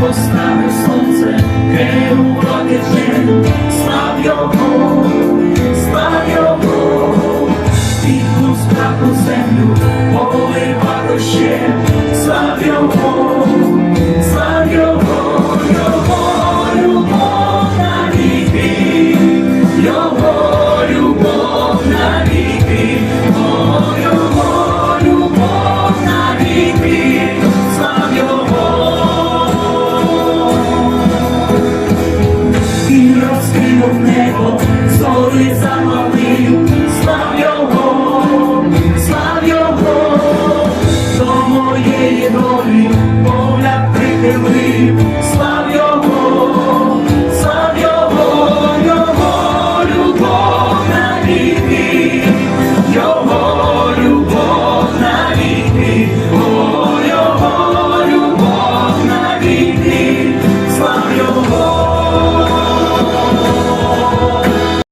поставив сонце, керувати жен, слав його, слав його, Підну скрапну землю, поливав ще. Його, зори слав його, слав його, до моєї долі погляд прихилив.